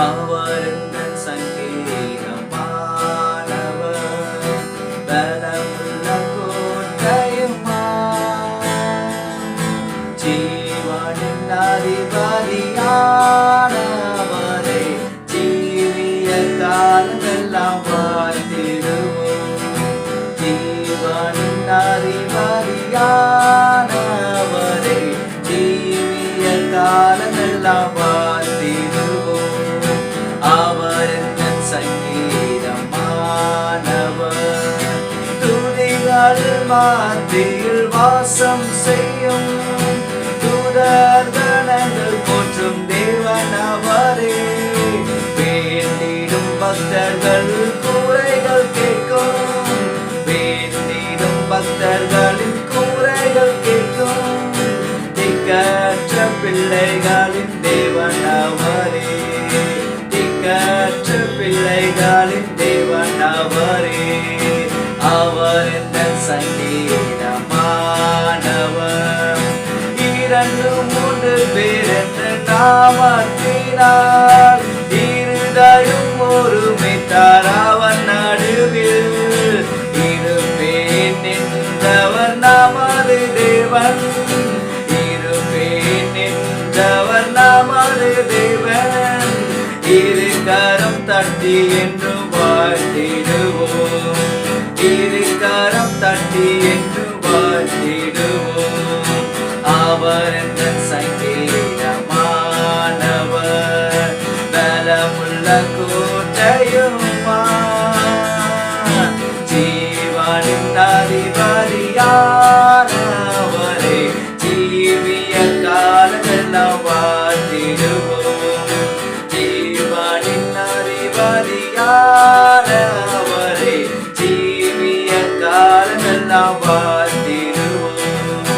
அவர் சங்கீதமானவர் பலமுள்ள கோட்டையுமா ஜீவனின் அதிபதியானவரை ஜீவிய காலமெல்லாம் வாழ்த்திடுவோம் ஜீவனின் அதிபதியானவரை துதிகள் மாத்தியில் வாசம் செய்யும் தூதர்கணங்கள் போற்றும் தேவன் அவரே வேண்டிடும் பக்தர்கள் கூரைகள் கேட்கும். வேண்டிடும் பக்தர்களின் கூரைகள் கேட்கும். திக்கற்ற பிள்ளைகளின் தேவன் அவரே திக்கற்ற பிள்ளைகளின் தேவன் அவரே மாற்றினார் இருதயம் ஒருமித்தார் அவன் நடுவில். இருப்பேன் நின்றவர் நமது தேவன். இருப்பேன் நின்றவர் நமது தேவன். இரு கரம் தட்டி என்று வாழ்த்திடுவோம். இரு கரம் தட்டி என்று கோட்டையுமா ஜீவனின் அதிபதியானவரே ஜீவிய காலமெல்லாம் வாழ்த்திடுவோம் ஜீவனின் அதிபதியானவரே ஜீவிய காலமெல்லாம் வாழ்த்திடுவோம்